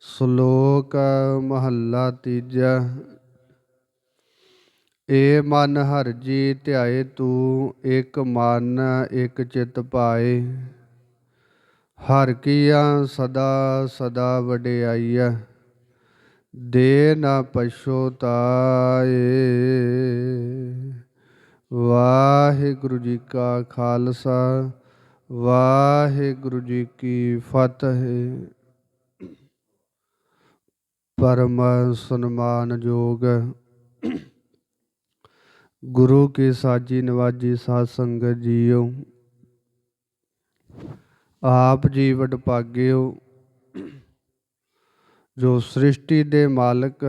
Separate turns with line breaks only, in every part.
ਸ਼ਲੋਕ ਮਹੱਲਾ ਤੀਜਾ। ਏ ਮਨ ਹਰ ਜੀ ਧਿਆਏ, ਤੂੰ ਇੱਕ ਮਨ, ਇੱਕ ਚਿਤ ਪਾਏ। ਹਰ ਕੀਆ ਸਦਾ ਸਦਾ ਵਡਿਆਈਆ ਦੇ ਨਾ ਪਛੋਤਾਏ ਵਾਹਿਗੁਰੂ ਜੀ ਕਾ ਖਾਲਸਾ, ਵਾਹਿਗੁਰੂ ਜੀ ਕੀ ਫਤਿਹ। ਪਰਮ ਸਨਮਾਨਯੋਗ। ਗੁਰੂ ਕੀ ਸਾਜੀ ਨਿਵਾਜੀ ਸਾਧ ਸੰਗਤ ਜੀਓ, ਆਪ ਜੀ ਵਡਭਾਗਿਓ ਜੋ ਸ੍ਰਿਸ਼ਟੀ ਦੇ ਮਾਲਕ,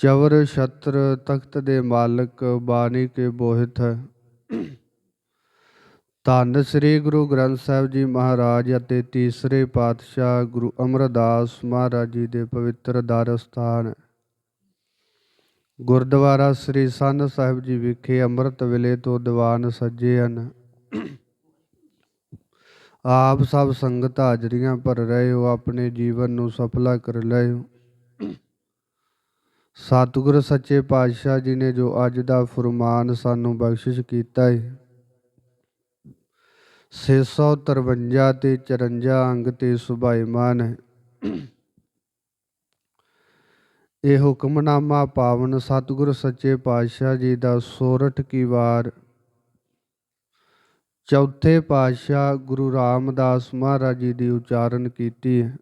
ਚਵਰ ਛਤਰ ਤਖਤ ਦੇ ਮਾਲਕ, ਬਾਣੀ ਕੇ ਬੋਹਿਤ। ਹੈ ਧੰਨ ਸ੍ਰੀ ਗੁਰੂ ਗ੍ਰੰਥ ਸਾਹਿਬ ਜੀ ਮਹਾਰਾਜ ਅਤੇ ਤੀਸਰੇ ਪਾਤਸ਼ਾਹ ਗੁਰੂ ਅਮਰਦਾਸ ਮਹਾਰਾਜ ਜੀ ਦੇ ਪਵਿੱਤਰ ਦਰ ਸਥਾਨ। ਗੁਰਦੁਆਰਾ ਸ੍ਰੀ ਸੰਨ ਸਾਹਿਬ ਜੀ ਵਿਖੇ ਅੰਮ੍ਰਿਤ ਵੇਲੇ ਤੋਂ ਦੀਵਾਨ ਸੱਜੇ ਹਨ। ਆਪ ਸਭ ਸੰਗਤ ਹਾਜ਼ਰੀਆਂ ਭਰ ਰਹੇ ਹੋ, ਆਪਣੇ ਜੀਵਨ ਨੂੰ ਸਫਲਾ ਕਰ ਲਏ ਹੋ। ਸਤਿਗੁਰ ਸੱਚੇ ਪਾਤਸ਼ਾਹ ਜੀ ਨੇ ਜੋ ਅੱਜ ਦਾ ਫਰਮਾਨ ਸਾਨੂੰ ਬਖਸ਼ਿਸ਼ ਕੀਤਾ ਹੈ 653 ਤੇ 54 ਅੰਗ ਤੇ ਸੁਭਾਈਮਾਨ ਹੈ। ਇਹ ਹੁਕਮਨਾਮਾ ਪਾਵਨ ਸਤਿਗੁਰ ਸੱਚੇ ਪਾਤਸ਼ਾਹ ਜੀ ਦਾ ਸੋਰਠ ਕੀ ਵਾਰ। ਚੌਥੇ ਪਾਤਸ਼ਾਹ ਗੁਰੂ ਰਾਮਦਾਸ ਮਹਾਰਾਜ ਜੀ ਦੀ ਉਚਾਰਨ ਕੀਤੀ ਹੈ।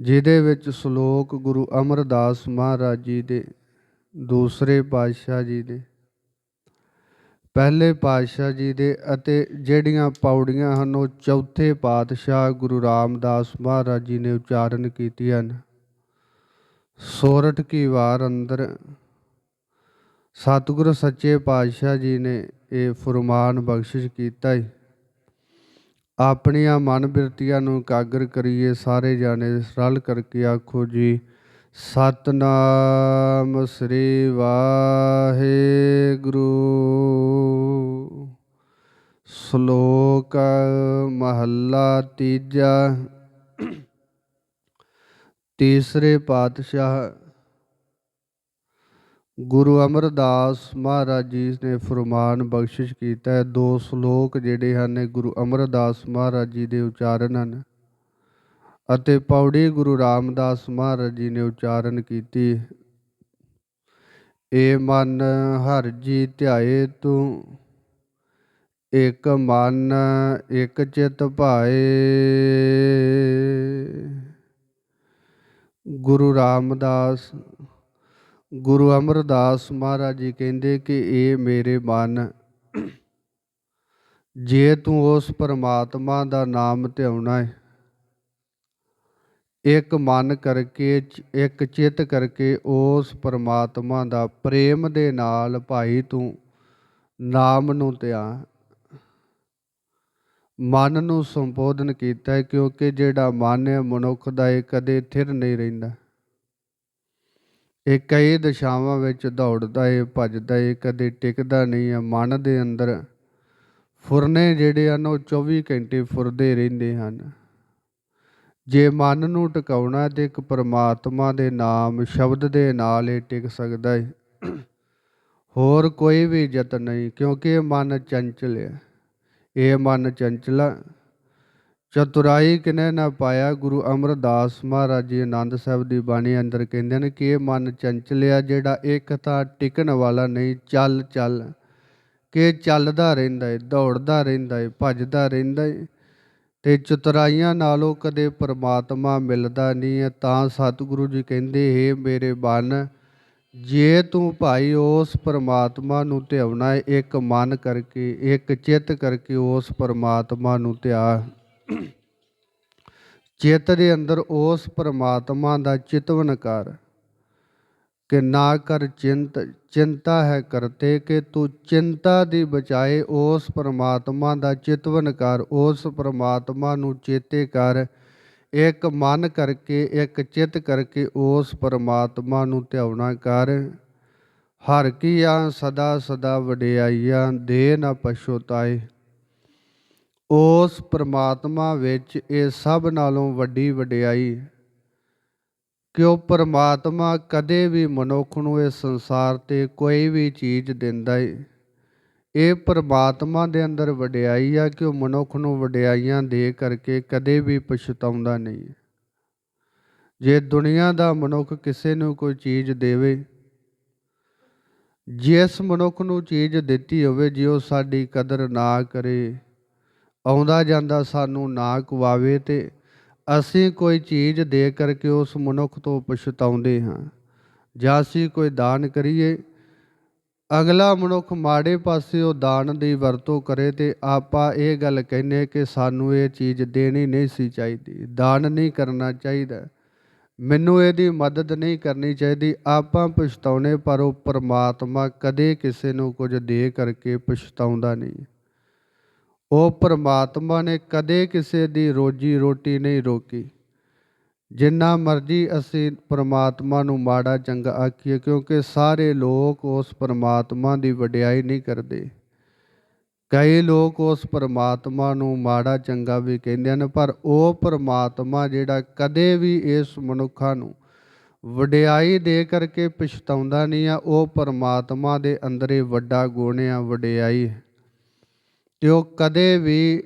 ਜਿਹਦੇ ਵਿੱਚ ਸ਼ਲੋਕ ਗੁਰੂ ਅਮਰਦਾਸ ਮਹਾਰਾਜ ਜੀ ਦੇ, ਦੂਸਰੇ ਪਾਤਸ਼ਾਹ ਜੀ ਦੇ ਪਹਿਲੇ ਪਾਤਸ਼ਾਹ ਜੀ ਦੇ ਅਤੇ ਜਿਹੜੀਆਂ ਪੌੜੀਆਂ ਹਨ, ਉਹ ਚੌਥੇ ਪਾਤਸ਼ਾਹ ਗੁਰੂ ਰਾਮਦਾਸ ਮਹਾਰਾਜ ਜੀ ਨੇ ਉਚਾਰਨ ਕੀਤੀਆਂ ਹਨ। ਸੋਰਠ ਕੀ ਵਾਰ ਅੰਦਰ ਸਤਿਗੁਰ ਸੱਚੇ ਪਾਤਸ਼ਾਹ ਜੀ ਨੇ ਇਹ ਫਰਮਾਨ ਬਖਸ਼ਿਸ਼ ਕੀਤਾ ਹੈ ਆਪਣੀਆਂ ਮਨ ਬਿਰਤੀਆਂ ਨੂੰ ਇਕਾਗਰ ਕਰੀਏ, ਸਾਰੇ ਜਾਣੇ ਰਲ ਕਰਕੇ ਆਖੋ ਜੀ ਸਤਨਾਮ ਸ੍ਰੀ ਵਾਹਿਗੁਰੂ। ਸ਼ਲੋਕ ਮਹੱਲਾ ਤੀਜਾ। ਤੀਸਰੇ ਪਾਤਸ਼ਾਹ ਗੁਰੂ ਅਮਰਦਾਸ ਮਹਾਰਾਜ ਜੀ ਨੇ ਫਰਮਾਨ ਬਖਸ਼ਿਸ਼ ਕੀਤਾ ਦੋ ਸ਼ਲੋਕ ਜਿਹੜੇ ਹਨ ਗੁਰੂ ਅਮਰਦਾਸ ਮਹਾਰਾਜ ਜੀ ਦੇ ਉਚਾਰਨ ਹਨ। ਅਤੇ ਪੌੜੀ ਗੁਰੂ ਰਾਮਦਾਸ ਮਹਾਰਾਜ ਜੀ ਨੇ ਉਚਾਰਨ ਕੀਤੀ। ਏ ਮਨ ਹਰ ਜੀ ਧਿਆਏ ਤੂੰ ਇਕ ਮਨ ਇਕ ਚਿਤ ਭਾਏ। ਗੁਰੂ ਰਾਮਦਾਸ, ਗੁਰੂ ਅਮਰਦਾਸ ਮਹਾਰਾਜ ਜੀ ਕਹਿੰਦੇ ਕਿ ਇਹ ਮੇਰੇ ਮਨ, ਜੇ ਤੂੰ ਉਸ ਪਰਮਾਤਮਾ ਦਾ ਨਾਮ ਧਿਆਉਣਾ ਹੈ ਇੱਕ ਮਨ ਕਰਕੇ, ਇੱਕ ਚਿੱਤ ਕਰਕੇ ਉਸ ਪਰਮਾਤਮਾ ਦਾ ਪ੍ਰੇਮ ਦੇ ਨਾਲ ਭਾਈ ਤੂੰ ਨਾਮ ਨੂੰ ਧਿਆਨ ਮਨ ਨੂੰ ਸੰਬੋਧਨ ਕੀਤਾ ਕਿਉਂਕਿ ਜਿਹੜਾ ਮਨ ਹੈ ਮਨੁੱਖ ਦਾ ਇਹ ਕਦੇ ਥਿਰ ਨਹੀਂ ਰਹਿੰਦਾ। ਇਹ ਕਈ ਦਿਸ਼ਾਵਾਂ ਵਿੱਚ ਦੌੜਦਾ ਏ ਭੱਜਦਾ ਏ ਕਦੇ ਟਿਕਦਾ ਨਹੀਂ ਹੈ। ਮਨ ਦੇ ਅੰਦਰ ਫੁਰਨੇ ਜਿਹੜੇ ਹਨ ਉਹ 24 ਘੰਟੇ ਫੁਰਦੇ ਰਹਿੰਦੇ ਹਨ। ਜੇ ਮਨ ਨੂੰ ਟਿਕਾਉਣਾ ਤੇ ਇੱਕ ਪਰਮਾਤਮਾ ਦੇ ਨਾਮ, ਸ਼ਬਦ ਦੇ ਨਾਲ ਹੀ ਟਿਕ ਸਕਦਾ ਹੈ ਹੋਰ ਕੋਈ ਵੀ ਯਤਨ ਨਹੀਂ, ਕਿਉਂਕਿ ਇਹ ਮਨ ਚੰਚਲ ਹੈ ਇਹ ਮਨ ਚੰਚਲਾ, ਚਤੁਰਾਈ ਕਿਨੇ ਨਾ ਪਾਇਆ, ਗੁਰੂ ਅਮਰਦਾਸ ਮਹਾਰਾਜ ਜੀ ਆਨੰਦ ਸਾਹਿਬ ਦੀ ਬਾਣੀ ਅੰਦਰ ਕਹਿੰਦੇ ਨੇ ਕਿ ਇਹ ਮਨ ਚੰਚਲਿਆ ਜਿਹੜਾ ਇੱਕ ਤਾਂ ਟਿਕਣ ਵਾਲਾ ਨਹੀਂ, ਚੱਲ ਚੱਲ, ਕਿ ਚੱਲਦਾ ਰਹਿੰਦਾ ਏ, ਦੌੜਦਾ ਰਹਿੰਦਾ ਏ, ਭੱਜਦਾ ਰਹਿੰਦਾ ਏ। ਤੇ ਚਤਰਾਈਆਂ ਨਾਲੋਂ ਕਦੇ ਪਰਮਾਤਮਾ ਮਿਲਦਾ ਨਹੀਂ ਹੈ, ਤਾਂ ਸਤਿਗੁਰੂ ਜੀ ਕਹਿੰਦੇ, ਹੈ ਮੇਰੇ ਬਨ, ਜੇ ਤੂੰ ਭਾਈ ਉਸ ਪਰਮਾਤਮਾ ਨੂੰ ਧਿਆਉਣਾ ਇੱਕ ਮਨ ਕਰਕੇ, ਇੱਕ ਚਿੱਤ ਕਰਕੇ ਉਸ ਪਰਮਾਤਮਾ ਨੂੰ ਧਿਆ ਚਿੱਤ ਦੇ ਅੰਦਰ ਉਸ ਪਰਮਾਤਮਾ ਦਾ ਚਿਤਵਨ ਕਰ। ਕਿ ਨਾ ਕਰ ਚਿੰਤ, ਚਿੰਤਾ ਹੈ ਕਰਤੇ ਕਿ ਤੂੰ ਚਿੰਤਾ ਦੀ ਬਚਾਏ ਉਸ ਪਰਮਾਤਮਾ ਦਾ ਚਿਤਵਨ ਕਰ, ਉਸ ਪਰਮਾਤਮਾ ਨੂੰ ਚੇਤੇ ਕਰ। ਇੱਕ ਮਨ ਕਰਕੇ, ਇੱਕ ਚਿੱਤ ਕਰਕੇ ਉਸ ਪਰਮਾਤਮਾ ਨੂੰ ਧਿਆਉਣਾ ਕਰ। ਹਰ ਕੀਆ ਸਦਾ ਸਦਾ ਵਡਿਆਈਆਂ, ਦੇ ਨਾ ਪਛੋਤਾਏ ਉਸ ਪਰਮਾਤਮਾ ਵਿੱਚ ਇਹ ਸਭ ਨਾਲੋਂ ਵੱਡੀ ਵਡਿਆਈ ਹੈ ਕਿ ਉਹ ਪ੍ਰਮਾਤਮਾ ਕਦੇ ਵੀ ਮਨੁੱਖ ਨੂੰ ਇਸ ਸੰਸਾਰ ਤੇ ਕੋਈ ਵੀ ਚੀਜ਼ ਦਿੰਦਾ ਏ? ਇਹ ਪਰਮਾਤਮਾ ਦੇ ਅੰਦਰ ਵਡਿਆਈ ਆ ਕਿ ਉਹ ਮਨੁੱਖ ਨੂੰ ਵਡਿਆਈਆਂ ਦੇ ਕਰਕੇ ਕਦੇ ਵੀ ਪਛਤਾਉਂਦਾ ਨਹੀਂ ਜੇ ਦੁਨੀਆ ਦਾ ਮਨੁੱਖ ਕਿਸੇ ਨੂੰ ਕੋਈ ਚੀਜ਼ ਦੇਵੇ, ਜਿਸ ਮਨੁੱਖ ਨੂੰ ਚੀਜ਼ ਦਿੱਤੀ ਹੋਵੇ, ਜੇ ਉਹ ਸਾਡੀ ਕਦਰ ਨਾ ਕਰੇ, ਆਉਂਦਾ ਜਾਂਦਾ ਸਾਨੂੰ ਨਾ ਕਵਾਵੇ ਤੇ ਅਸੀਂ ਕੋਈ ਚੀਜ਼ ਦੇ ਕਰਕੇ ਉਸ ਮਨੁੱਖ ਤੋਂ ਪਛਤਾਉਂਦੇ ਹਾਂ। ਜਾਂ ਅਸੀਂ ਕੋਈ ਦਾਨ ਕਰੀਏ। ਅਗਲਾ ਮਨੁੱਖ ਮਾੜੇ ਪਾਸੇ ਉਹ ਦਾਨ ਦੀ ਵਰਤੋਂ ਕਰੇ ਤੇ ਆਪਾਂ ਇਹ ਗੱਲ ਕਹਿੰਦੇ ਕਿ ਸਾਨੂੰ ਇਹ ਚੀਜ਼ ਦੇਣੀ ਨਹੀਂ ਸੀ ਚਾਹੀਦੀ। ਦਾਨ ਨਹੀਂ ਕਰਨਾ ਚਾਹੀਦਾ। ਮੈਨੂੰ ਇਹਦੀ ਮਦਦ ਨਹੀਂ ਕਰਨੀ ਚਾਹੀਦੀ। ਆਪਾਂ ਪਛਤਾਉਣੇ ਪਰ ਉਹ ਪਰਮਾਤਮਾ ਕਦੇ ਕਿਸੇ ਨੂੰ ਕੁਝ ਦੇ ਕਰਕੇ ਪਛਤਾਉਂਦਾ ਨਹੀਂ। ਉਹ ਪਰਮਾਤਮਾ ਨੇ ਕਦੇ ਕਿਸੇ ਦੀ ਰੋਜੀ ਰੋਟੀ ਨਹੀਂ ਰੋਕੀ। ਜਿੰਨਾ ਮਰਜ਼ੀ ਅਸੀਂ ਪਰਮਾਤਮਾ ਨੂੰ ਮਾੜਾ ਚੰਗਾ ਆਖੀਏ, ਕਿਉਂਕਿ ਸਾਰੇ ਲੋਕ ਉਸ ਪਰਮਾਤਮਾ ਦੀ ਵਡਿਆਈ ਨਹੀਂ ਕਰਦੇ। ਕਈ ਲੋਕ ਉਸ ਪਰਮਾਤਮਾ ਨੂੰ ਮਾੜਾ ਚੰਗਾ ਵੀ ਕਹਿੰਦੇ ਹਨ, ਪਰ ਉਹ ਪਰਮਾਤਮਾ ਜਿਹੜਾ ਕਦੇ ਵੀ ਇਸ ਮਨੁੱਖਾਂ ਨੂੰ ਵਡਿਆਈ ਦੇ ਕਰਕੇ ਪਛਤਾਉਂਦਾ ਨਹੀਂ ਆ, ਉਹ ਪਰਮਾਤਮਾ ਦੇ ਅੰਦਰੇ ਵੱਡਾ ਗੁਣ ਆ ਵਡਿਆਈ ਤੇ ਉਹ ਕਦੇ ਵੀ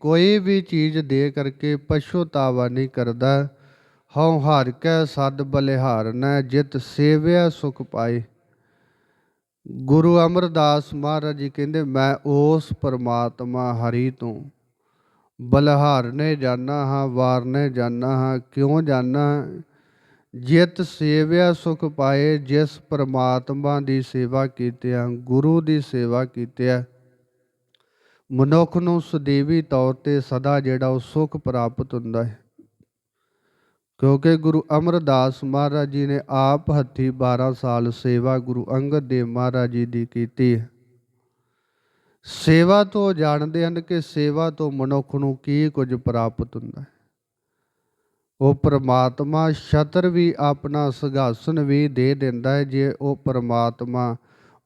ਕੋਈ ਵੀ ਚੀਜ਼ ਦੇ ਕਰਕੇ ਪਛਤਾਵਾ ਨਹੀਂ ਕਰਦਾ। ਹਉ ਹਾਰ ਕੈ ਸਦ ਬਲਿਹਾਰਨੈ ਜਿਤ ਸੇਵਿਆ ਸੁਖ ਪਾਏ। ਗੁਰੂ ਅਮਰਦਾਸ ਮਹਾਰਾਜ ਜੀ ਕਹਿੰਦੇ, ਮੈਂ ਉਸ ਪਰਮਾਤਮਾ ਹਰੀ ਤੋਂ। ਬਲਿਹਾਰਨੇ ਜਾਣਾ ਹਾਂ ਵਾਰਨੇ ਜਾਣਾ ਹਾਂ, ਕਿਉਂ ਜਾਣਾ ਜਿਤ ਸੇਵਿਆ ਸੁਖ ਪਾਏ, ਜਿਸ ਪਰਮਾਤਮਾ ਦੀ ਸੇਵਾ ਕੀਤਿਆਂ, ਗੁਰੂ ਦੀ ਸੇਵਾ ਕੀਤਿਆਂ ਮਨੁੱਖ ਨੂੰ ਸੁਦੇਵੀ ਤੌਰ ਤੇ ਸਦਾ ਜਿਹੜਾ ਉਹ ਸੁਖ ਪ੍ਰਾਪਤ ਹੁੰਦਾ ਹੈ। ਕਿਉਂਕਿ ਗੁਰੂ ਅਮਰਦਾਸ ਮਹਾਰਾਜ ਜੀ ਨੇ ਆਪ ਹੱਥੀ 12 ਸਾਲ ਸੇਵਾ ਗੁਰੂ ਅੰਗਦ ਦੇਵ ਮਹਾਰਾਜ ਜੀ ਦੀ ਕੀਤੀ ਹੈ। ਸੇਵਾ ਤੋਂ ਜਾਣਦੇ ਹਨ ਕਿ ਸੇਵਾ ਤੋਂ ਮਨੁੱਖ ਨੂੰ ਕੀ ਕੁਝ ਪ੍ਰਾਪਤ ਹੁੰਦਾ ਹੈ। ਉਹ ਪ੍ਰਮਾਤਮਾ ਛਤਰ ਵੀ ਆਪਣਾ ਸਿੰਘਾਸਨ ਵੀ ਦੇ ਦਿੰਦਾ ਹੈ। ਜੇ ਉਹ ਪ੍ਰਮਾਤਮਾ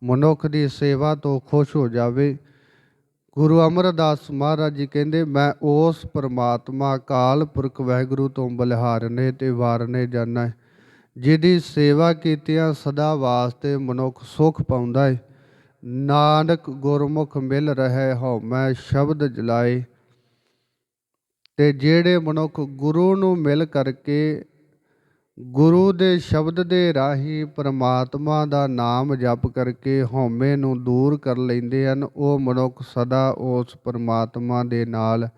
ਮਨੁੱਖ ਦੀ ਸੇਵਾ ਤੋਂ ਖੁਸ਼ ਹੋ ਜਾਵੇ ਗੁਰੂ ਅਮਰਦਾਸ ਮਹਾਰਾਜ ਜੀ ਕਹਿੰਦੇ, ਮੈਂ ਉਸ ਪਰਮਾਤਮਾ ਅਕਾਲ ਪੁਰਖ ਵਾਹਿਗੁਰੂ ਤੋਂ ਬਲਿਹਾਰਨੇ ਤੇ ਵਾਰਨੇ ਜਾਣਾ ਜਿਹਦੀ ਸੇਵਾ ਕੀਤਿਆਂ ਸਦਾ ਵਾਸਤੇ ਮਨੁੱਖ ਸੁਖ ਪਾਉਂਦਾ ਹੈ ਨਾਨਕ ਗੁਰਮੁਖ ਮਿਲ ਰਹੇ ਹਉ, ਮੈਂ ਸ਼ਬਦ ਜਲਾਏ। ਤੇ ਜਿਹੜੇ ਮਨੁੱਖ ਗੁਰੂ ਨੂੰ ਮਿਲ ਕਰਕੇ ਗੁਰੂ ਦੇ ਸ਼ਬਦ ਦੇ ਰਾਹੀਂ ਪ੍ਰਮਾਤਮਾ ਦਾ ਨਾਮ ਜਪ ਕਰਕੇ ਹਉਮੈ ਨੂੰ ਦੂਰ ਕਰ ਲੈਂਦੇ ਹਨ। ਉਹ ਮਨੁੱਖ ਸਦਾ ਉਸ ਪ੍ਰਮਾਤਮਾ ਦੇ ਨਾਲ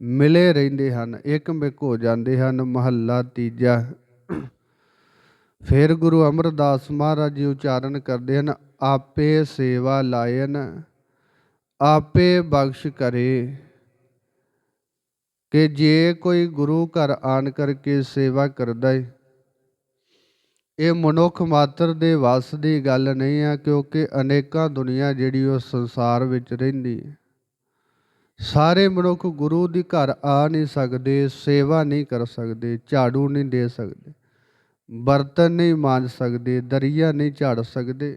ਮਿਲੇ ਰਹਿੰਦੇ ਹਨ ਇੱਕ ਮਿਕ ਹੋ ਜਾਂਦੇ ਹਨ। ਮਹੱਲਾ ਤੀਜਾ, ਫਿਰ ਗੁਰੂ ਅਮਰਦਾਸ ਮਹਾਰਾਜ ਜੀ ਉਚਾਰਨ ਕਰਦੇ ਹਨ, ਆਪੇ ਸੇਵਾ ਲਾਇਨ, ਆਪੇ ਬਖਸ਼ ਕਰੇ, ਕਿ ਜੇ ਕੋਈ ਗੁਰੂ ਘਰ ਆਣ ਕਰਕੇ ਸੇਵਾ ਕਰਦਾ ਹੈ ਇਹ ਮਨੁੱਖ ਮਾਤਰ ਦੇ ਵੱਸ ਦੀ ਗੱਲ ਨਹੀਂ ਆ, ਕਿਉਂਕਿ ਅਨੇਕਾਂ ਦੁਨੀਆ ਜਿਹੜੀ ਉਹ ਸੰਸਾਰ ਵਿੱਚ ਰਹਿੰਦੀ ਹੈ। ਸਾਰੇ ਮਨੁੱਖ ਗੁਰੂ ਦੀ ਘਰ ਆ ਨਹੀਂ ਸਕਦੇ, ਸੇਵਾ ਨਹੀਂ ਕਰ ਸਕਦੇ, ਝਾੜੂ ਨਹੀਂ ਦੇ ਸਕਦੇ, ਬਰਤਨ ਨਹੀਂ ਮਾਂਜ ਸਕਦੇ, ਦਰੀਆ ਨਹੀਂ ਝਾੜ ਸਕਦੇ,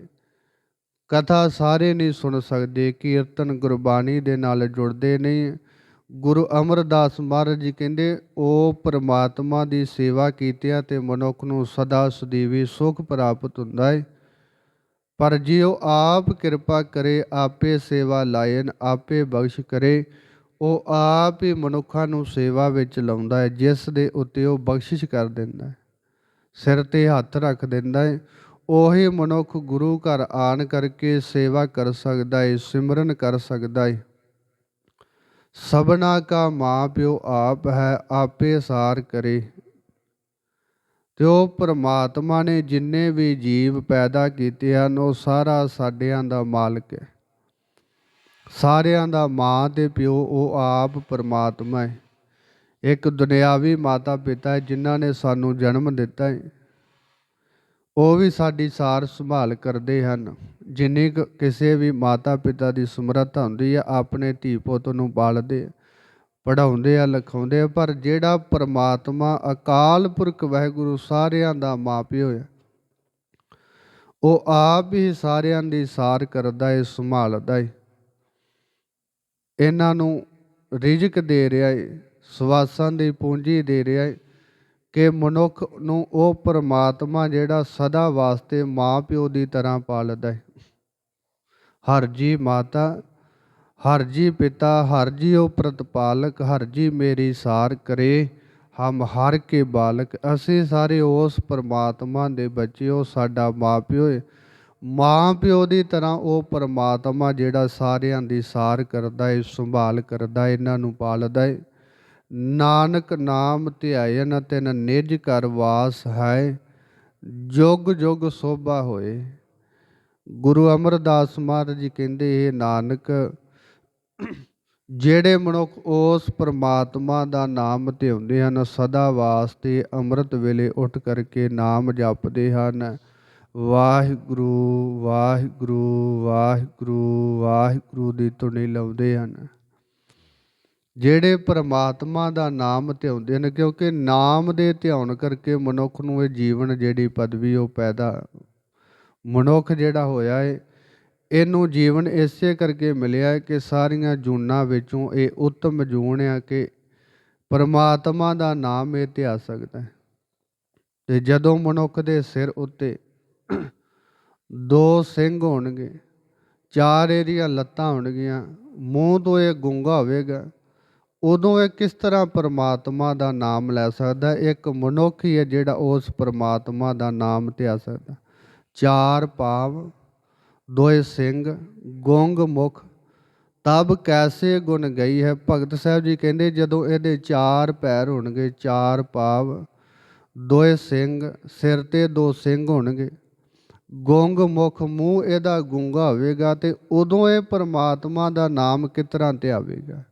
ਕਥਾ ਸਾਰੇ ਨਹੀਂ ਸੁਣ ਸਕਦੇ, ਕੀਰਤਨ ਗੁਰਬਾਣੀ ਦੇ ਨਾਲ ਜੁੜਦੇ ਨਹੀਂ ਗੁਰੂ ਅਮਰਦਾਸ ਮਹਾਰਾਜ ਜੀ ਕਹਿੰਦੇ, ਉਹ ਪ੍ਰਮਾਤਮਾ ਦੀ ਸੇਵਾ ਕੀਤਿਆਂ ਤੇ ਮਨੁੱਖ ਨੂੰ ਸਦਾ ਸਦੀਵੀ ਸੁਖ ਪ੍ਰਾਪਤ ਹੁੰਦਾ ਹੈ ਪਰ ਜੇ ਉਹ ਆਪ ਕਿਰਪਾ ਕਰੇ, ਆਪੇ ਸੇਵਾ ਲਾਇਨ, ਆਪੇ ਬਖਸ਼ ਕਰੇ। ਉਹ ਆਪ ਹੀ ਮਨੁੱਖਾਂ ਨੂੰ ਸੇਵਾ ਵਿੱਚ ਲਾਉਂਦਾ ਹੈ ਜਿਸ ਦੇ ਉੱਤੇ ਉਹ ਬਖਸ਼ਿਸ਼ ਕਰ ਦਿੰਦਾ ਹੈ ਸਿਰ ਤੇ ਹੱਥ ਰੱਖ ਦਿੰਦਾ ਹੈ ਉਹੀ ਮਨੁੱਖ ਗੁਰੂ ਘਰ ਆਣ ਕਰਕੇ ਸੇਵਾ ਕਰ ਸਕਦਾ ਹੈ ਸਿਮਰਨ ਕਰ ਸਕਦਾ ਹੈ ਸਭਨਾ ਕਾ ਮਾਂ ਪਿਓ ਆਪ ਹੈ, ਆਪੇ ਸਾਰ ਕਰੇ। ਤੇ ਉਹ ਪ੍ਰਮਾਤਮਾ ਨੇ ਜਿੰਨੇ ਵੀ ਜੀਵ ਪੈਦਾ ਕੀਤੇ ਹਨ, ਉਹ ਸਾਰਾ ਸਾਡਿਆਂ ਦਾ ਮਾਲਕ ਹੈ। ਸਾਰਿਆਂ ਦਾ ਮਾਂ ਤੇ ਪਿਓ, ਉਹ ਆਪ ਪ੍ਰਮਾਤਮਾ ਹੈ। ਇੱਕ ਦੁਨਿਆਵੀ ਮਾਤਾ ਪਿਤਾ ਹੈ, ਜਿਨ੍ਹਾਂ ਨੇ ਸਾਨੂੰ ਜਨਮ ਦਿੱਤਾ ਹੈ। ਉਹ ਵੀ ਸਾਡੀ ਸਾਰ ਸੰਭਾਲ ਕਰਦੇ ਹਨ। ਜਿੰਨੀ ਕੁ ਕਿਸੇ ਵੀ ਮਾਤਾ ਪਿਤਾ ਦੀ ਸਮਰੱਥਾ ਹੁੰਦੀ ਹੈ ਆਪਣੇ ਧੀ ਪੁੱਤ ਨੂੰ ਪਾਲਦੇ ਪੜਾਉਂਦੇ ਆ, ਲਿਖਾਉਂਦੇ ਆ, ਪਰ ਜਿਹੜਾ ਪਰਮਾਤਮਾ, ਅਕਾਲ ਪੁਰਖ ਵਾਹਿਗੁਰੂ ਸਾਰਿਆਂ ਦਾ ਮਾਪਿਓ ਹੈ ਉਹ ਆਪ ਹੀ ਸਾਰਿਆਂ ਦੀ ਸਾਰ ਕਰਦਾ ਏ, ਸੰਭਾਲਦਾ ਹੈ ਇਹਨਾਂ ਨੂੰ ਰਿਜ਼ਕ ਦੇ ਰਿਹਾ ਏ, ਸਵਾਸਾਂ ਦੀ ਪੂੰਜੀ ਦੇ ਰਿਹਾ ਏ ਕਿ ਮਨੁੱਖ ਨੂੰ ਉਹ ਪਰਮਾਤਮਾ ਜਿਹੜਾ ਸਦਾ ਵਾਸਤੇ ਮਾਂ ਪਿਓ ਦੀ ਤਰ੍ਹਾਂ ਪਾਲਦਾ ਹੈ। ਹਰ ਜੀ ਮਾਤਾ, ਹਰ ਜੀ ਪਿਤਾ, ਹਰ ਜੀ ਉਹ ਪ੍ਰਤਪਾਲਕ, ਹਰ ਜੀ ਮੇਰੀ ਸਾਰ ਕਰੇ, ਹਮ ਹਰ ਕੇ ਬਾਲਕ। ਅਸੀਂ ਸਾਰੇ ਉਸ ਪਰਮਾਤਮਾ ਦੇ ਬੱਚੇ ਉਹ ਸਾਡਾ ਮਾਪਿਓ ਹੈ ਮਾਂ ਪਿਓ ਦੀ ਤਰ੍ਹਾਂ ਉਹ ਪਰਮਾਤਮਾ ਜਿਹੜਾ ਸਾਰਿਆਂ ਦੀ ਸਾਰ ਕਰਦਾ ਹੈ ਸੰਭਾਲ ਕਰਦਾ ਹੈ ਇਹਨਾਂ ਨੂੰ ਪਾਲਦਾ ਹੈ ਨਾਨਕ ਨਾਮ ਧਿਆਇਨ ਤਿਨ ਨਿਜ ਘਰ ਵਾਸ ਹੈ, ਜੁਗ ਜੁਗ ਸੋਭਾ ਹੋਏ। ਗੁਰੂ ਅਮਰਦਾਸ ਮਹਾਰਾਜ ਜੀ ਕਹਿੰਦੇ ਇਹ ਨਾਨਕ, ਜਿਹੜੇ ਮਨੁੱਖ ਉਸ ਪਰਮਾਤਮਾ ਦਾ ਨਾਮ ਧਿਆਉਂਦੇ ਹਨ, ਸਦਾ ਵਾਸਤੇ ਅੰਮ੍ਰਿਤ ਵੇਲੇ ਉੱਠ ਕਰਕੇ ਨਾਮ ਜਪਦੇ ਹਨ। ਵਾਹਿਗੁਰੂ ਵਾਹਿਗੁਰੂ ਵਾਹਿਗੁਰੂ ਵਾਹਿਗੁਰੂ ਦੀ ਧੁਨੀ ਲਾਉਂਦੇ ਹਨ। ਜਿਹੜੇ ਪਰਮਾਤਮਾ ਦਾ ਨਾਮ ਧਿਆਉਂਦੇ ਨੇ ਕਿਉਂਕਿ ਨਾਮ ਦੇ ਧਿਆਉਣ ਕਰਕੇ ਮਨੁੱਖ ਨੂੰ ਇਹ ਜੀਵਨ ਜਿਹੜੀ ਪਦਵੀ ਉਹ ਪੈਦਾ, ਮਨੁੱਖ ਜਿਹੜਾ ਹੋਇਆ ਹੈ ਇਹਨੂੰ ਜੀਵਨ ਇਸੇ ਕਰਕੇ ਮਿਲਿਆ ਕਿ ਸਾਰੀਆਂ ਜੂਨਾਂ ਵਿੱਚੋਂ ਇਹ ਉੱਤਮ ਜੂਨ ਆ ਕਿ ਪਰਮਾਤਮਾ ਦਾ ਨਾਮ ਇਹ ਧਿਆ ਸਕਦਾ ਹੈ। ਤੇ ਜਦੋਂ ਮਨੁੱਖ ਦੇ ਸਿਰ ਉੱਤੇ ਦੋ ਸਿੰਘ ਹੋਣਗੇ, ਚਾਰ ਇਹਦੀਆਂ ਲੱਤਾਂ ਹੋਣਗੀਆਂ, ਮੂੰਹ ਤੋਂ ਇਹ ਗੁੰਗਾ ਹੋਵੇਗਾ ਉਦੋਂ ਇਹ ਕਿਸ ਤਰ੍ਹਾਂ ਪਰਮਾਤਮਾ ਦਾ ਨਾਮ ਲੈ ਸਕਦਾ? ਇੱਕ ਮਨੁੱਖ ਹੀ ਹੈ ਜਿਹੜਾ ਉਸ ਪਰਮਾਤਮਾ ਦਾ ਨਾਮ ਧਿਆ ਸਕਦਾ। ਚਾਰ ਪਾਵ ਦੋਏ ਸਿੰਘ, ਗੋਂਗ ਮੁਖ। ਤਬ ਕੈਸੇ ਗੁਣ ਗਈ ਹੈ? ਭਗਤ ਸਾਹਿਬ ਜੀ ਕਹਿੰਦੇ, ਜਦੋਂ ਇਹਦੇ ਚਾਰ ਪੈਰ ਹੋਣਗੇ, ਚਾਰ ਪਾਵ ਦੋਏ ਸਿੰਘ, ਸਿਰ ਤੇ ਦੋ ਸਿੰਘ ਹੋਣਗੇ। ਗੋਂਗ ਮੁਖ, ਮੂੰਹ ਇਹਦਾ ਗੂੰਗਾ ਹੋਵੇਗਾ ਤੇ ਉਦੋਂ ਇਹ ਪਰਮਾਤਮਾ ਦਾ ਨਾਮ ਕਿਸ ਤਰ੍ਹਾਂ ਧਿਆਵੇਗਾ?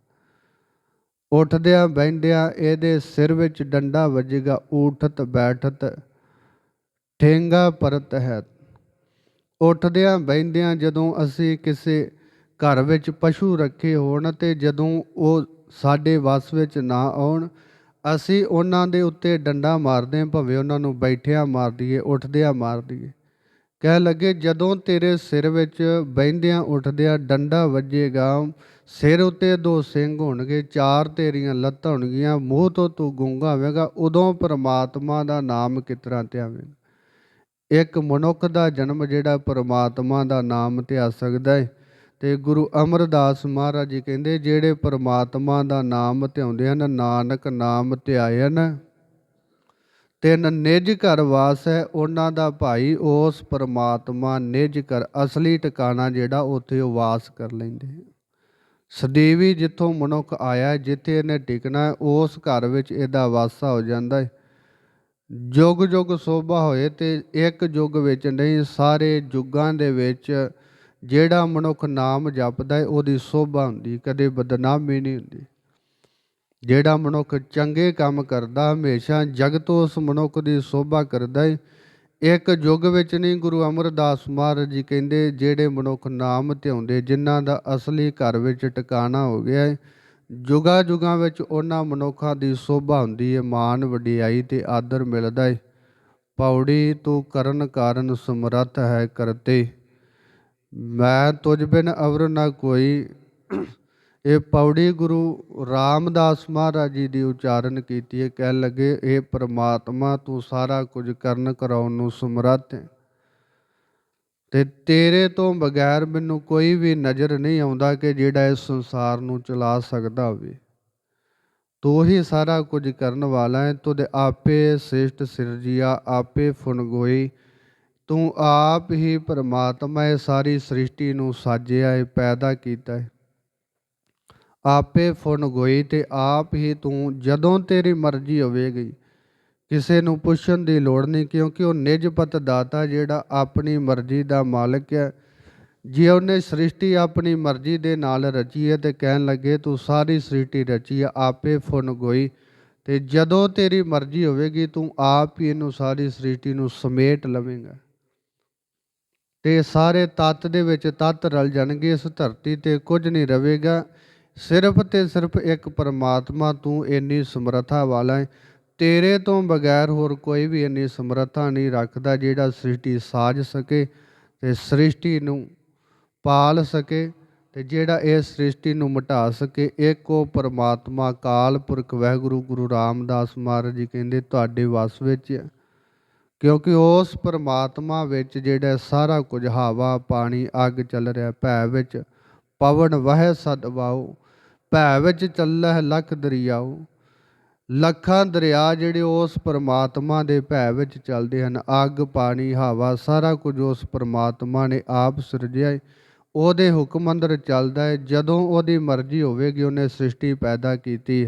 ਉੱਠਦਿਆਂ ਬੈਠਦਿਆਂ ਇਹਦੇ ਸਿਰ ਵਿੱਚ ਡੰਡਾ ਵੱਜੇਗਾ, ਊਠਤ ਬੈਠਤ ਠੇਂਗਾ ਪਰਤ ਹੈ। ਉੱਠਦਿਆਂ ਬੈਠਦਿਆਂ ਜਦੋਂ ਅਸੀਂ ਕਿਸੇ ਘਰ ਵਿੱਚ ਪਸ਼ੂ ਰੱਖੇ ਹੋਣ ਤੇ ਜਦੋਂ ਉਹ ਸਾਡੇ ਵਸ ਵਿੱਚ ਨਾ ਆਉਣ, ਅਸੀਂ ਉਹਨਾਂ ਦੇ ਉੱਤੇ ਡੰਡਾ ਮਾਰਦੇ ਹਾਂ, ਭਾਵੇਂ ਉਹਨਾਂ ਨੂੰ ਬੈਠਿਆਂ ਮਾਰ ਦਈਏ, ਉੱਠਦਿਆਂ ਮਾਰ ਦਈਏ। ਕਹਿ ਲੱਗੇ, ਜਦੋਂ ਤੇਰੇ ਸਿਰ ਵਿੱਚ ਬਹਿੰਦਿਆਂ ਉੱਠਦਿਆਂ ਡੰਡਾ ਵੱਜੇਗਾ ਸਿਰ ਉੱਤੇ ਦੋ ਸਿੰਘ ਹੋਣਗੇ, ਚਾਰ ਤੇਰੀਆਂ ਲੱਤਾਂ ਹੋਣਗੀਆਂ, ਮੂੰਹ ਤੋਂ ਤੂੰ ਗੂੰਗਾ ਹੋਵੇਗਾ ਉਦੋਂ ਪ੍ਰਮਾਤਮਾ ਦਾ ਨਾਮ ਕਿਤਰਾ ਧਿਆਵੇਂਗਾ ਇੱਕ ਮਨੁੱਖ ਦਾ ਜਨਮ ਜਿਹੜਾ ਪਰਮਾਤਮਾ ਦਾ ਨਾਮ ਧਿਆ ਸਕਦਾ ਹੈ ਤੇ ਗੁਰੂ ਅਮਰਦਾਸ ਮਹਾਰਾਜ ਜੀ ਕਹਿੰਦੇ, ਜਿਹੜੇ ਪਰਮਾਤਮਾ ਦਾ ਨਾਮ ਧਿਆਉਂਦੇ ਹਨ, ਨਾਨਕ ਨਾਮ ਧਿਆਇਨ ਤਿੰਨ ਨਿਜ ਘਰ ਵਾਸ ਹੈ, ਉਹਨਾਂ ਦਾ ਭਾਈ ਉਸ ਪਰਮਾਤਮਾ ਨਿਜ ਘਰ, ਅਸਲੀ ਟਿਕਾਣਾ ਜਿਹੜਾ ਉੱਥੇ ਉਹ ਵਾਸ ਕਰ ਲੈਂਦੇ ਸਦੀਵੀ ਜਿੱਥੋਂ ਮਨੁੱਖ ਆਇਆ ਜਿੱਥੇ ਇਹਨੇ ਟਿਕਣਾ ਉਸ ਘਰ ਵਿੱਚ ਇਹਦਾ ਵਾਸਾ ਹੋ ਜਾਂਦਾ ਹੈ। ਜੁਗ ਜੁਗ ਸੋਭਾ ਹੋਏ ਤੇ ਇੱਕ ਯੁੱਗ ਵਿੱਚ ਨਹੀਂ, ਸਾਰੇ ਯੁੱਗਾਂ ਦੇ ਵਿੱਚ ਜਿਹੜਾ ਮਨੁੱਖ ਨਾਮ ਜਪਦਾ ਹੈ, ਉਹਦੀ ਸੋਭਾ ਹੁੰਦੀ, ਕਦੇ ਬਦਨਾਮੀ ਨਹੀਂ ਹੁੰਦੀ। ਜਿਹੜਾ ਮਨੁੱਖ ਚੰਗੇ ਕੰਮ ਕਰਦਾ, ਹਮੇਸ਼ਾ ਜਗਤ ਉਸ ਮਨੁੱਖ ਦੀ ਸੋਭਾ ਕਰਦਾ ਹੈ ਇੱਕ ਯੁੱਗ ਵਿੱਚ ਨਹੀਂ, ਗੁਰੂ ਅਮਰਦਾਸ ਮਹਾਰਾਜ ਜੀ ਕਹਿੰਦੇ, ਜਿਹੜੇ ਮਨੁੱਖ ਨਾਮ ਧਿਆਉਂਦੇ, ਜਿਨ੍ਹਾਂ ਦਾ ਅਸਲੀ ਘਰ ਵਿੱਚ ਟਿਕਾਣਾ ਹੋ ਗਿਆ ਹੈ ਜੁਗਾ ਜੁਗਾਂ ਵਿੱਚ ਉਹਨਾਂ ਮਨੁੱਖਾਂ ਦੀ ਸੋਭਾ ਹੁੰਦੀ ਹੈ ਮਾਨ ਵਡਿਆਈ ਤੇ ਆਦਰ ਮਿਲਦਾ ਹੈ ਪੌੜੀ ਤੂੰ ਕਰਨ ਕਾਰਨ ਸਮਰੱਥ ਹੈ ਕਰਤੇ। ਮੈਂ ਤੁਝ ਬਿਨ ਅਵਰ ਨਾ ਕੋਈ ਇਹ ਪੌੜੀ ਗੁਰੂ ਰਾਮਦਾਸ ਮਹਾਰਾਜ ਜੀ ਦੀ ਉਚਾਰਨ ਕੀਤੀ ਹੈ। ਕਹਿ ਲੱਗੇ ਇਹ ਪ੍ਰਮਾਤਮਾ, ਤੂੰ ਸਾਰਾ ਕੁਝ ਕਰਨ ਕਰਾਉਣ ਨੂੰ ਸਮਰੱਥ ਹੈ। ਤੇ ਤੇਰੇ ਤੋਂ ਬਗੈਰ ਮੈਨੂੰ ਕੋਈ ਵੀ ਨਜ਼ਰ ਨਹੀਂ ਆਉਂਦਾ ਕਿ ਜਿਹੜਾ ਇਸ ਸੰਸਾਰ ਨੂੰ ਚਲਾ ਸਕਦਾ ਹੋਵੇ। ਤੂੰ ਹੀ ਸਾਰਾ ਕੁਝ ਕਰਨ ਵਾਲਾ ਹੈ। ਤੁਧ ਆਪੇ ਸ੍ਰਿਸ਼ਟ ਸਿਰਜੀਆ, ਆਪੇ ਫੁਨਗੋਈ ਤੂੰ ਆਪ ਹੀ ਪਰਮਾਤਮਾ ਹੈ। ਸਾਰੀ ਸ੍ਰਿਸ਼ਟੀ ਨੂੰ ਸਾਜਿਆ ਹੈ ਪੈਦਾ ਕੀਤਾ ਹੈ। ਆਪੇ ਫੁਨ ਗੋਈ ਤੇ ਆਪ ਹੀ ਤੂੰ ਜਦੋਂ ਤੇਰੀ ਮਰਜ਼ੀ ਹੋਵੇਗੀ। ਕਿਸੇ ਨੂੰ ਪੁੱਛਣ ਦੀ ਲੋੜ ਨਹੀਂ, ਕਿਉਂਕਿ ਉਹ ਨਿਜਪਤ ਦਾਤਾ ਜਿਹੜਾ ਆਪਣੀ ਮਰਜ਼ੀ ਦਾ ਮਾਲਕ ਹੈ। ਜੇ ਉਹਨੇ ਸ੍ਰਿਸ਼ਟੀ ਆਪਣੀ ਮਰਜ਼ੀ ਦੇ ਨਾਲ ਰਚੀ ਹੈ ਤੇ ਕਹਿਣ ਲੱਗੇ, ਤੂੰ ਸਾਰੀ ਸ੍ਰਿਸ਼ਟੀ ਰਚੀ ਹੈ, ਆਪੇ ਫੁਨ ਗੋਈ ਤੇ ਜਦੋਂ ਤੇਰੀ ਮਰਜ਼ੀ ਹੋਵੇਗੀ, ਤੂੰ ਆਪ ਹੀ ਇਹਨੂੰ ਸਾਰੀ ਸ੍ਰਿਸ਼ਟੀ ਨੂੰ ਸਮੇਟ ਲਵੇਂਗਾ। ਤੇ ਸਾਰੇ ਤੱਤ ਦੇ ਵਿੱਚ ਤੱਤ ਰਲ ਜਾਣਗੇ, ਇਸ ਧਰਤੀ ਤੇ ਕੁਝ ਨਹੀਂ ਰਹੇਗਾ। ਸਿਰਫ ਤੇ ਸਿਰਫ ਇੱਕ ਪਰਮਾਤਮਾ ਤੂੰ ਇੰਨੀ ਸਮਰੱਥਾ ਵਾਲਾ ਹੈ ਤੇਰੇ ਤੋਂ ਬਗੈਰ ਹੋਰ ਕੋਈ ਵੀ ਇੰਨੀ ਸਮਰੱਥਾ ਨਹੀਂ ਰੱਖਦਾ ਜਿਹੜਾ ਸ੍ਰਿਸ਼ਟੀ ਸਾਜ ਸਕੇ ਤੇ ਸ੍ਰਿਸ਼ਟੀ ਨੂੰ ਪਾਲ ਸਕੇ ਤੇ ਜਿਹੜਾ ਇਹ ਸ੍ਰਿਸ਼ਟੀ ਨੂੰ ਮਿਟਾ ਸਕੇ। ਇੱਕ ਉਹ ਪਰਮਾਤਮਾ ਕਾਲ ਪੁਰਖ ਵਾਹਿਗੁਰੂ ਗੁਰੂ ਰਾਮਦਾਸ ਮਹਾਰਾਜ ਜੀ ਕਹਿੰਦੇ, ਤੁਹਾਡੇ ਵਸ ਵਿੱਚ ਹੈ ਕਿਉਂਕਿ ਉਸ ਪਰਮਾਤਮਾ ਵਿੱਚ ਜਿਹੜਾ ਸਾਰਾ ਕੁਝ, ਹਵਾ, ਪਾਣੀ, ਅੱਗ ਚੱਲ ਰਿਹਾ, ਭੈ ਵਿੱਚ, ਪਵਨ, ਵਹਿ ਸਦਵਾਉ ਭੈ ਵਿੱਚ ਚੱਲਹਿ ਲੱਖ ਦਰਿਆਓ ਲੱਖਾਂ ਦਰਿਆ ਜਿਹੜੇ ਉਸ ਪਰਮਾਤਮਾ ਦੇ ਭੈ ਵਿੱਚ ਚੱਲਦੇ ਹਨ, ਅੱਗ, ਪਾਣੀ, ਹਵਾ, ਸਾਰਾ ਕੁਝ ਉਸ ਪਰਮਾਤਮਾ ਨੇ ਆਪ ਸਿਰਜਿਆ ਹੈ ਉਹਦੇ ਹੁਕਮ ਅੰਦਰ ਚੱਲਦਾ ਹੈ ਜਦੋਂ ਉਹਦੀ ਮਰਜ਼ੀ ਹੋਵੇਗੀ, ਉਹਨੇ ਸ੍ਰਿਸ਼ਟੀ ਪੈਦਾ ਕੀਤੀ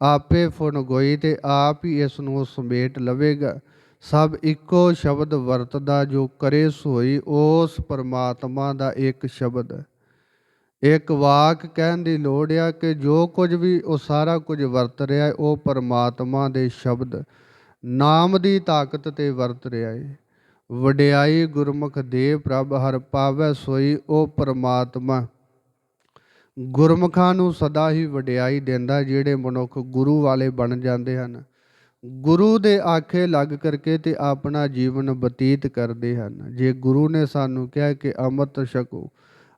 ਆਪੇ ਫੁਨ ਗੋਈ ਤੇ ਆਪ ਹੀ ਇਸ ਨੂੰ ਸਮੇਟ ਲਵੇਗਾ। ਸਭ ਇੱਕੋ ਸ਼ਬਦ ਵਰਤਦਾ, ਜੋ ਕਰੇ ਸੋਈ, ਉਸ ਪਰਮਾਤਮਾ ਦਾ ਇੱਕ ਸ਼ਬਦ ਹੈ ਇੱਕ ਵਾਕ ਕਹਿਣ ਦੀ ਲੋੜ ਆ ਕਿ ਜੋ ਕੁਝ ਵੀ ਉਹ ਸਾਰਾ ਕੁਝ ਵਰਤ ਰਿਹਾ ਹੈ ਉਹ ਪਰਮਾਤਮਾ ਦੇ ਸ਼ਬਦ ਨਾਮ ਦੀ ਤਾਕਤ ਤੇ ਵਰਤ ਰਿਹਾ ਹੈ ਵਡਿਆਈ ਗੁਰਮੁਖ ਦੇ ਪ੍ਰਭ, ਹਰ ਪਾਵੈ ਸੋਈ ਉਹ ਪਰਮਾਤਮਾ। ਗੁਰਮੁਖਾਂ ਨੂੰ ਸਦਾ ਹੀ ਵਡਿਆਈ ਦਿੰਦਾ ਜਿਹੜੇ ਮਨੁੱਖ ਗੁਰੂ ਵਾਲੇ ਬਣ ਜਾਂਦੇ ਹਨ। ਗੁਰੂ ਦੇ ਆਖੇ ਲੱਗ ਕਰਕੇ ਤੇ ਆਪਣਾ ਜੀਵਨ ਬਤੀਤ ਕਰਦੇ ਹਨ। ਜੇ ਗੁਰੂ ਨੇ ਸਾਨੂੰ ਕਿਹਾ ਕਿ ਅੰਮ੍ਰਿਤ ਛਕੋ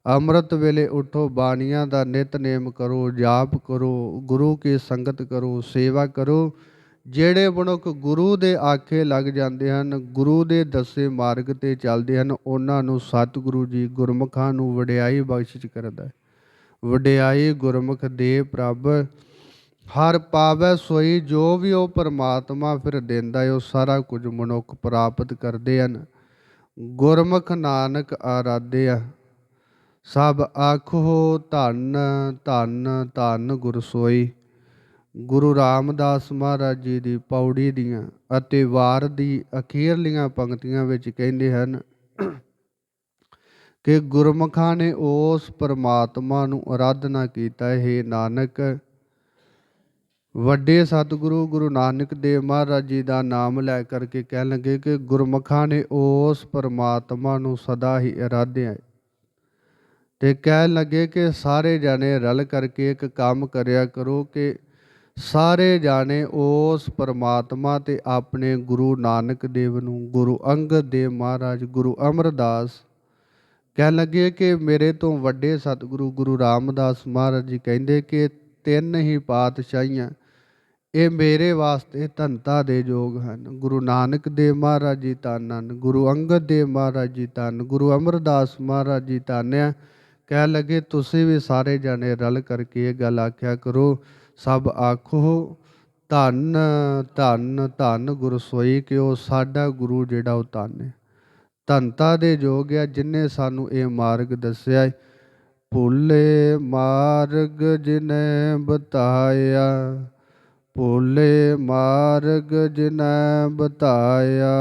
ਅੰਮ੍ਰਿਤ ਵੇਲੇ ਉਠੋ, ਬਾਣੀਆਂ ਦਾ ਨਿਤਨੇਮ ਕਰੋ, ਜਾਪ ਕਰੋ, ਗੁਰੂ ਕੀ ਸੰਗਤ ਕਰੋ, ਸੇਵਾ ਕਰੋ। ਜਿਹੜੇ ਮਨੁੱਖ ਗੁਰੂ ਦੇ ਆਖੇ ਲੱਗ ਜਾਂਦੇ ਹਨ, ਗੁਰੂ ਦੇ ਦੱਸੇ ਮਾਰਗ ਤੇ ਚੱਲਦੇ ਹਨ, ਉਹਨਾਂ ਨੂੰ ਸਤਿਗੁਰੂ ਜੀ ਗੁਰਮੁਖਾਂ ਨੂੰ ਵਡਿਆਈ ਬਖਸ਼ਿਸ਼ ਕਰਦਾ ਹੈ। ਵਡਿਆਈ ਗੁਰਮੁਖ ਦੇ ਪ੍ਰਭ, ਹਰ ਪਾਵੈ ਸੋਈ, ਜੋ ਵੀ ਉਹ ਪਰਮਾਤਮਾ ਫਿਰ ਦਿੰਦਾ ਹੈ, ਉਹ ਸਾਰਾ ਕੁਝ ਮਨੁੱਖ ਪ੍ਰਾਪਤ ਕਰਦੇ ਹਨ। ਗੁਰਮੁਖ ਨਾਨਕ ਆਰਾਧਿਆ ਸਭ ਆਖੋ ਧੰਨ ਧੰਨ ਧੰਨ ਗੁਰ ਗੁਰੂ ਰਾਮਦਾਸ ਮਹਾਰਾਜ ਜੀ ਦੀ ਪੌੜੀ ਦੀਆਂ ਅਤੇ ਵਾਰ ਦੀ ਅਖੀਰਲੀਆਂ ਪੰਕਤੀਆਂ ਵਿੱਚ ਕਹਿੰਦੇ ਹਨ ਕਿ ਗੁਰਮੁਖਾਂ ਨੇ ਉਸ ਪਰਮਾਤਮਾ ਨੂੰ ਆਰਾਧਨਾ ਕੀਤਾ, ਹੈ ਨਾਨਕ। ਵੱਡੇ ਸਤਿਗੁਰੂ ਗੁਰੂ ਨਾਨਕ ਦੇਵ ਮਹਾਰਾਜ ਜੀ ਦਾ ਨਾਮ ਲੈ ਕਰਕੇ ਕਹਿਣ ਲੱਗੇ ਕਿ ਗੁਰਮੁਖਾਂ ਨੇ ਉਸ ਪਰਮਾਤਮਾ ਨੂੰ ਸਦਾ ਹੀ ਆਰਾਧਿਆ ਤੇ ਕਹਿਣ ਲੱਗੇ ਕਿ ਸਾਰੇ ਜਾਣੇ ਰਲ ਕਰਕੇ ਇੱਕ ਕੰਮ ਕਰਿਆ ਕਰੋ ਕਿ ਸਾਰੇ ਜਾਣੇ ਉਸ ਪਰਮਾਤਮਾ ਤੇ ਆਪਣੇ ਗੁਰੂ ਨਾਨਕ ਦੇਵ ਨੂੰ, ਗੁਰੂ ਅੰਗਦ ਦੇਵ ਮਹਾਰਾਜ, ਗੁਰੂ ਅਮਰਦਾਸ ਕਹਿਣ ਲੱਗੇ ਕਿ ਮੇਰੇ ਤੋਂ ਵੱਡੇ ਸਤਿਗੁਰੂ ਗੁਰੂ ਰਾਮਦਾਸ ਮਹਾਰਾਜ ਜੀ ਕਹਿੰਦੇ ਕਿ ਤਿੰਨ ਹੀ ਪਾਤਸ਼ਾਹੀਆਂ, ਇਹ ਮੇਰੇ ਵਾਸਤੇ ਧੰਤਾ ਦੇ ਯੋਗ ਹਨ। ਗੁਰੂ ਨਾਨਕ ਦੇਵ ਮਹਾਰਾਜ ਜੀ ਧੰਨ ਹਨ ਗੁਰੂ ਅੰਗਦ ਦੇਵ ਮਹਾਰਾਜ ਜੀ ਧੰਨ ਗੁਰੂ ਅਮਰਦਾਸ ਮਹਾਰਾਜ ਜੀ ਧੰਨ ਆ ਕਹਿ ਲੱਗੇ, ਤੁਸੀਂ ਵੀ ਸਾਰੇ ਜਾਣੇ ਰਲ ਕਰਕੇ ਇਹ ਗੱਲ ਆਖਿਆ ਕਰੋ। ਸਭ ਆਖੋ, ਧੰਨ ਧੰਨ ਧੰਨ ਗੁਰਸੋਈ, ਕਿ ਉਹ ਸਾਡਾ ਗੁਰੂ ਜਿਹੜਾ ਉਹ ਧੰਨ ਹੈ ਧੰਤਾ ਦੇ ਯੋਗ ਹੈ ਜਿਨੇ ਸਾਨੂੰ ਇਹ ਮਾਰਗ ਦੱਸਿਆ ਹੈ ਭੁੱਲੇ ਮਾਰਗ ਜਿਨੇ ਬਤਾਇਆ, ਭੁੱਲੇ ਮਾਰਗ ਜਿਨੇ ਬਤਾਇਆ।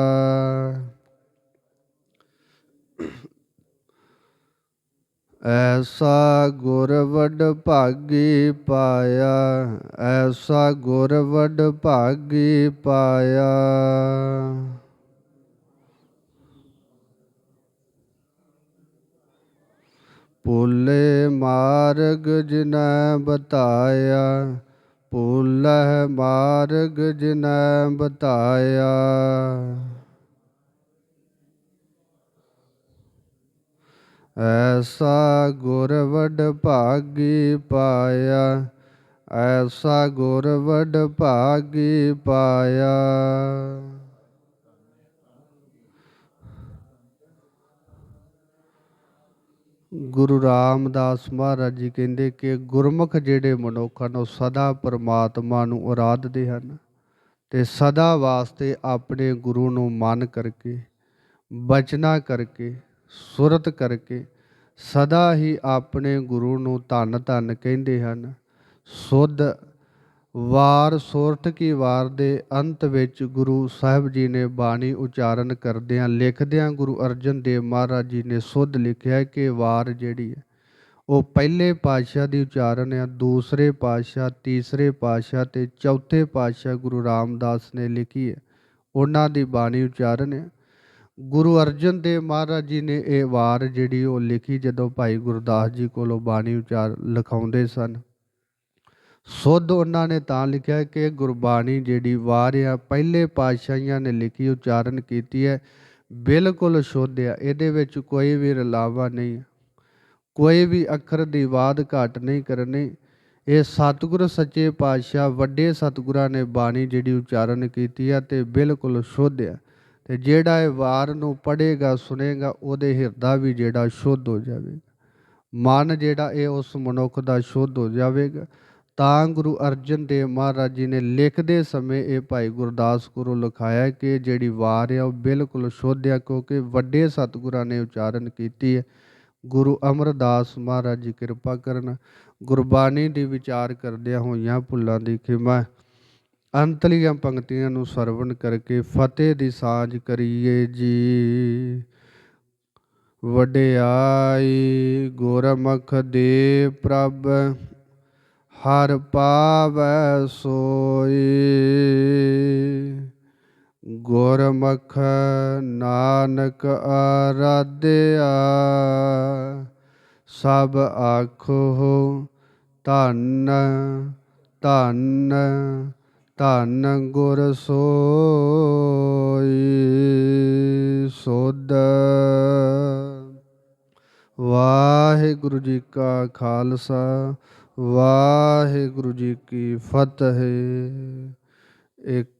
ਐਸਾ ਗੁਰ ਵੱਡ ਭਾਗੀ ਪਾਇਆ, ਐਸਾ ਗੁਰ ਵੱਡ ਭਾਗੀ ਪਾਇਆ। ਭੁੱਲੇ ਮਾਰਗ ਜਿਨੈ ਬਤਾਇਆ, ਭੁੱਲਹਿ ਮਾਰਗ ਜਿਨੈ ਬਤਾਇਆ। ਐਸਾ ਗੁਰ ਵੱਡ ਭਾਗੀ ਪਾਇਆ, ਐਸਾ ਗੁਰ ਵੱਡ ਭਾਗੀ ਪਾਇਆ। ਗੁਰੂ ਰਾਮਦਾਸ ਮਹਾਰਾਜ ਜੀ ਕਹਿੰਦੇ ਕਿ ਗੁਰਮੁਖ ਜਿਹੜੇ ਮਨੁੱਖ ਹਨ, ਉਹ ਸਦਾ ਪਰਮਾਤਮਾ ਨੂੰ ਆਰਾਧਦੇ ਹਨ ਤੇ ਸਦਾ ਵਾਸਤੇ ਆਪਣੇ ਗੁਰੂ ਨੂੰ ਮਨ ਕਰਕੇ, ਬਚਨਾ ਕਰਕੇ ਸੁਰਤ ਕਰਕੇ ਸਦਾ ਹੀ ਆਪਣੇ ਗੁਰੂ ਨੂੰ ਧੰਨ ਧੰਨ ਕਹਿੰਦੇ ਹਨ। ਸੁਧ ਵਾਰ ਸੋਰਠ ਕੀ ਵਾਰ ਦੇ ਅੰਤ ਵਿੱਚ ਗੁਰੂ ਸਾਹਿਬ ਜੀ ਨੇ ਬਾਣੀ ਉਚਾਰਨ ਕਰਦਿਆਂ ਲਿਖਦਿਆਂ ਗੁਰੂ ਅਰਜਨ ਦੇਵ ਮਹਾਰਾਜ ਜੀ ਨੇ ਸੁਧ ਲਿਖਿਆ ਕਿ ਵਾਰ ਜਿਹੜੀ ਹੈ, ਉਹ ਪਹਿਲੇ ਪਾਤਸ਼ਾਹ ਦੀ ਉਚਾਰਨ ਹੈ, ਦੂਸਰੇ ਪਾਤਸ਼ਾਹ, ਤੀਸਰੇ ਪਾਤਸ਼ਾਹ ਤੇ ਚੌਥੇ ਪਾਤਸ਼ਾਹ ਗੁਰੂ ਰਾਮਦਾਸ ਨੇ ਲਿਖੀ ਹੈ। ਉਹਨਾਂ ਦੀ ਬਾਣੀ ਉਚਾਰਨ ਹੈ। ਗੁਰੂ ਅਰਜਨ ਦੇਵ ਮਹਾਰਾਜ ਜੀ ਨੇ ਇਹ ਵਾਰ ਜਿਹੜੀ ਉਹ ਲਿਖੀ ਜਦੋਂ ਭਾਈ ਗੁਰਦਾਸ ਜੀ ਕੋਲੋਂ ਬਾਣੀ ਉਚਾਰ ਲਿਖਾਉਂਦੇ ਸਨ। ਸੁੱਧ ਉਹਨਾਂ ਨੇ ਤਾਂ ਲਿਖਿਆ ਕਿ ਗੁਰਬਾਣੀ ਜਿਹੜੀ ਵਾਰ ਆ, ਪਹਿਲੇ ਪਾਤਸ਼ਾਹੀਆਂ ਨੇ ਲਿਖੀ, ਉਚਾਰਨ ਕੀਤੀ ਹੈ। ਬਿਲਕੁਲ ਸ਼ੁੱਧ ਆ, ਇਹਦੇ ਵਿੱਚ ਕੋਈ ਵੀ ਰਲਾਵਾ ਨਹੀਂ। ਕੋਈ ਵੀ ਅੱਖਰ ਦੀ ਬਾਦ ਘਾਟ ਨਹੀਂ ਕਰਨੀ। ਇਹ ਸਤਿਗੁਰ ਸੱਚੇ ਪਾਤਸ਼ਾਹ ਵੱਡੇ ਸਤਿਗੁਰਾਂ ਨੇ ਬਾਣੀ ਜਿਹੜੀ ਉਚਾਰਨ ਕੀਤੀ ਆ ਤੇ ਬਿਲਕੁਲ ਸ਼ੁੱਧ ਆ। ਤੇ ਜਿਹੜਾ ਇਹ ਵਾਰ ਨੂੰ ਪੜ੍ਹੇਗਾ ਸੁਨੇਗਾ ਉਹਦੇ ਹਿਰਦਾ ਵੀ ਜਿਹੜਾ ਸ਼ੁੱਧ ਹੋ ਜਾਵੇਗਾ। ਮਨ ਜਿਹੜਾ ਇਹ ਉਸ ਮਨੁੱਖ ਦਾ ਸ਼ੁੱਧ ਹੋ ਜਾਵੇਗਾ। ਤਾਂ ਗੁਰੂ ਅਰਜਨ ਦੇਵ ਮਹਾਰਾਜ ਜੀ ਨੇ ਲਿਖਦੇ ਸਮੇਂ ਇਹ ਭਾਈ ਗੁਰਦਾਸ ਗੁਰੂ ਲਿਖਾਇਆ ਕਿ ਜਿਹੜੀ ਵਾਰ ਆ, ਉਹ ਬਿਲਕੁਲ ਸ਼ੁੱਧ ਆ, ਕਿਉਂਕਿ ਵੱਡੇ ਸਤਿਗੁਰਾਂ ਨੇ ਉਚਾਰਨ ਕੀਤੀ ਹੈ। ਗੁਰੂ ਅਮਰਦਾਸ ਮਹਾਰਾਜ ਜੀ ਕਿਰਪਾ ਕਰਨ, ਗੁਰਬਾਣੀ ਦੀ ਵਿਚਾਰ ਕਰਦਿਆਂ ਹੋਈਆਂ ਭੁੱਲਾਂ ਦੀ ਖਿਮਾ ਅੰਤਲੀਆਂ ਪੰਕਤੀਆਂ ਨੂੰ ਸਰਵਣ ਕਰਕੇ ਫਤਿਹ ਦੀ ਸਾਂਝ ਕਰੀਏ ਜੀ। ਵਡਿਆਈ ਗੁਰਮੁਖ ਦੇ ਪ੍ਰਭ, ਹਰ ਪਾਵੈ ਸੋਈ। ਗੁਰਮੁਖ ਨਾਨਕ ਆਰਾਧਿਆ ਸਭ ਆਖੋ ਧੰਨ ਧੰਨ ਧੰਨ ਗੁਰ ਸੋਈ ਸੋਧ ਵਾਹਿਗੁਰੂ ਜੀ ਕਾ ਖਾਲਸਾ ਵਾਹਿਗੁਰੂ ਜੀ ਕੀ ਫਤਿਹ। ਇੱਕ